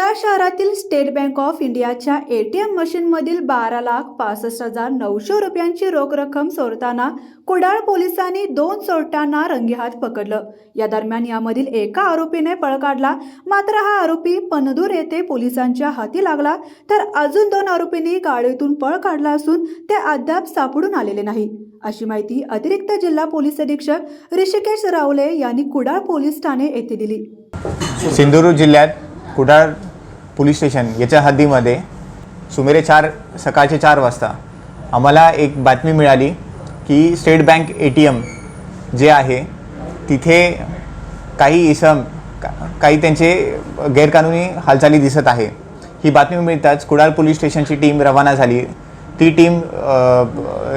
कुडाळ शहरातील State Bank of इंडियाच्या ए T M मशीनमधील बारा लाख पासष्ट हजार नऊशे रुपयांची रोख रक्कम चोरताना कुडाळ पोलिसांनी दोन चोरट्यांना रंगेहात पकडलं. या दरम्यान यामधील एका आरोपीने पळ काढला. मात्र हा आरोपी पनदूर येथे पोलिसांच्या हाती लागला. तर अजून दोन आरोपींनी गाडीतून पळ काढला असून ते अद्याप सापडून आलेले नाही. अशी माहिती अतिरिक्त जिल्हा पोलीस अधीक्षक ऋषिकेश रावले यांनी कुडाळ पोलीस ठाणे येथे दिली. सिंधुदुर्ग जिल्ह्यात कुडाळ पोलीस स्टेशन याच्या हद्दीमध्ये सुमारे चार सकाळचे चार वाजता आम्हाला एक बातमी मिळाली की State Bank A T M जे आहे तिथे काही इसम का- काही त्यांचे गैरकानूनी हालचाली दिसत आहे. ही बातमी मिळताच कुडाळ पोलीस स्टेशनची टीम रवाना झाली. ती टीम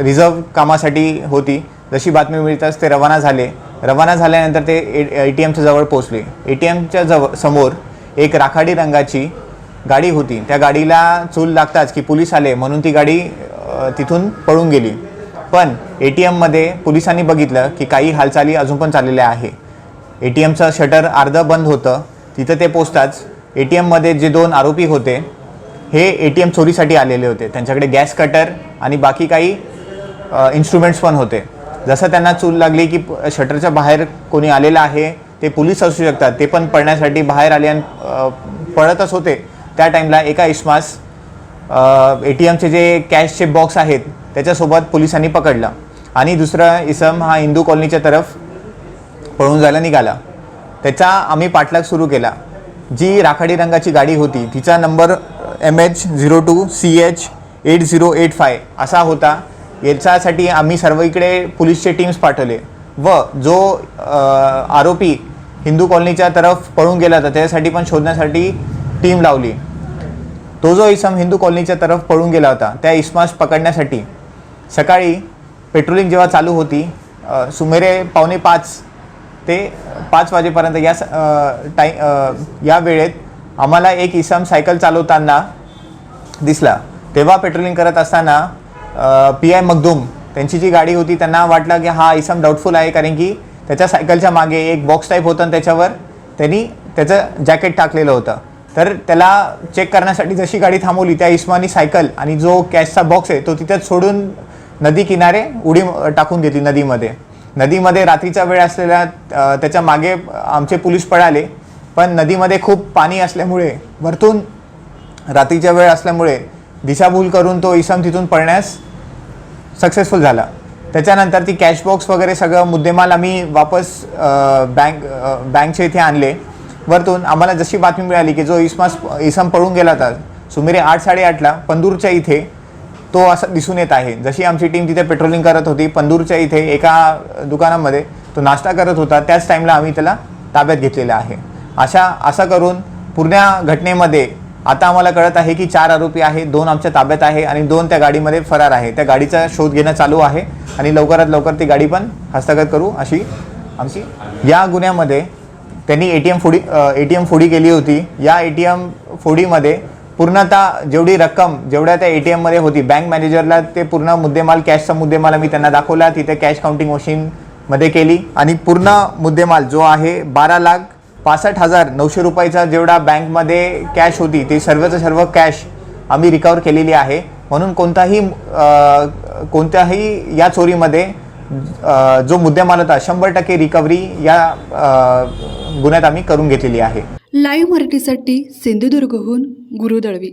रिझर्व कामासाठी होती. जशी बातमी मिळताच ते रवाना झाले. रवाना झाल्यानंतर ते ए टी एमच्या जवळ पोचले ए टी एमच्या जवळ समोर एक राखाडी रंगाची गाडी होती. त्या गाडीला चूल लागताच की पोलीस आले म्हणून ती गाडी तिथून पळून गेली. पण ए टी एममध्ये पोलिसांनी बघितलं की काही हालचाली अजून पण चाललेल्या आहे. ए टी एमचं शटर अर्धं बंद होतं. तिथं ते पोचताच ए टी एममध्ये जे दोन आरोपी होते हे ए टी एम चोरीसाठी आलेले होते. त्यांच्याकडे गॅस कटर आणि बाकी काही इन्स्ट्रुमेंट्स पण होते. जसं त्यांना चूल लागली की शटरच्या बाहेर कोणी आलेलं आहे ते पोलीस असू शकतात. ते पण पळण्यासाठी बाहेर आले आणि पळतच होते. त्या टाईमला एका इस्मास ए टी एमचे जे कॅशचे बॉक्स आहेत त्याच्यासोबत पोलिसांनी पकडलं. आणि दुसरा इसम हा हिंदू कॉलनीच्या तरफ पळून जायला निघाला. त्याचा आम्ही पाठलाग सुरू केला. जी राखाडी रंगाची गाडी होती तिचा number M H zero two C H eight zero eight five असा होता. याच्यासाठी आम्ही सर्व इकडे पोलीसचे टीम्स पाठवले. व जो आरोपी हिंदू कॉलनीच्या तरफ पळून गेला होता त्याच्यासाठी पण शोधण्यासाठी टीम लावली. तो जो इसम हिंदू कॉलनीच्या तरफ पळून गेला होता त्या इसमास पकडण्यासाठी सकाळी पेट्रोलिंग जेव्हा चालू होती सुमेरे पावणे पाच ते पाच वाजेपर्यंत या स- टाई या वेळेत आम्हाला एक इसम सायकल चालवताना दिसला. तेव्हा पेट्रोलिंग करत असताना पी आय मखदूम त्यांची जी गाडी होती त्यांना वाटलं की हा इसम डाऊटफुल आहे कारण की त्याच्या सायकलच्या मागे एक बॉक्स टाईप होतं आणि त्याच्यावर त्यांनी त्याचं जॅकेट टाकलेलं होतं. तर त्याला चेक करण्यासाठी जशी गाडी थांबवली त्या इस्मानी सायकल आणि जो कॅशचा बॉक्स आहे तो तिथेच सोडून नदी किनारे उडी टाकून देते नदीमध्ये. नदीमध्ये रात्रीचा वेळ असलेल्या त्याच्यामागे आमचे पोलीस पळाले पण नदीमध्ये खूप पाणी असल्यामुळे वरतून रात्रीच्या वेळ असल्यामुळे दिशाभूल करून तो इसम तिथून पळण्यास सक्सेसफुल झाला. त्याच्यानंतर ती कॅश बॉक्स वगैरे सगळं मुद्देमाल आम्ही वापस बँक बँकच्या इथे आणले. वरतून आम्हाला जशी बातमी मिळाली की जो इसमास इसम पळून गेला होता सुमारे आठ साडेआठला पंदूरच्या इथे तो असं दिसून येत आहे. जशी आमची टीम तिथे पेट्रोलिंग करत होती पंदूरच्या इथे एका दुकानामध्ये तो नाश्ता करत होता त्याच टाईमला आम्ही त्याला ताब्यात घेतलेला आहे. अशा असं करून पूर्ण घटनेमध्ये आता आम्हाला कळत आहे की चार आरोपी आहे दोन आमच्या ताब्यात आहे आणि दोन त्या गाडीमध्ये फरार आहे. त्या गाडीचा शोध घेणं चालू आहे आणि लवकरात लवकर ती गाडी पण हस्तगत करू अशी आमची या गुन्ह्यामध्ये त्यांनी ए टी एम फोडी ए टी एम फोडी केली होती. या ए टी एम फोडीमध्ये पूर्णतः जेवढी रक्कम जेवढ्या त्या ए टी एममध्ये होती बँक मॅनेजरला ते पूर्ण मुद्देमाल कॅशचा मुद्देमाल आम्ही त्यांना दाखवला. तिथे कॅश काउंटिंग मशीनमध्ये केली. आणि पूर्ण मुद्देमाल जो आहे बारा लाख पासष्ट हजार नऊशे रुपयाचा जेवढा बँकमध्ये कॅश होती ती सर्वचं सर्व कॅश आम्ही रिकवर केलेली आहे. म्हणून कोणताही कोणत्याही या चोरीमध्ये जो मुद्देमाल होता शंभर टक्के रिकव्हरी या गुन्ह्यात आम्ही करून घेतलेली आहे. लाईव्ह मराठीसाठी सिंधुदुर्गहून गुरुदळवी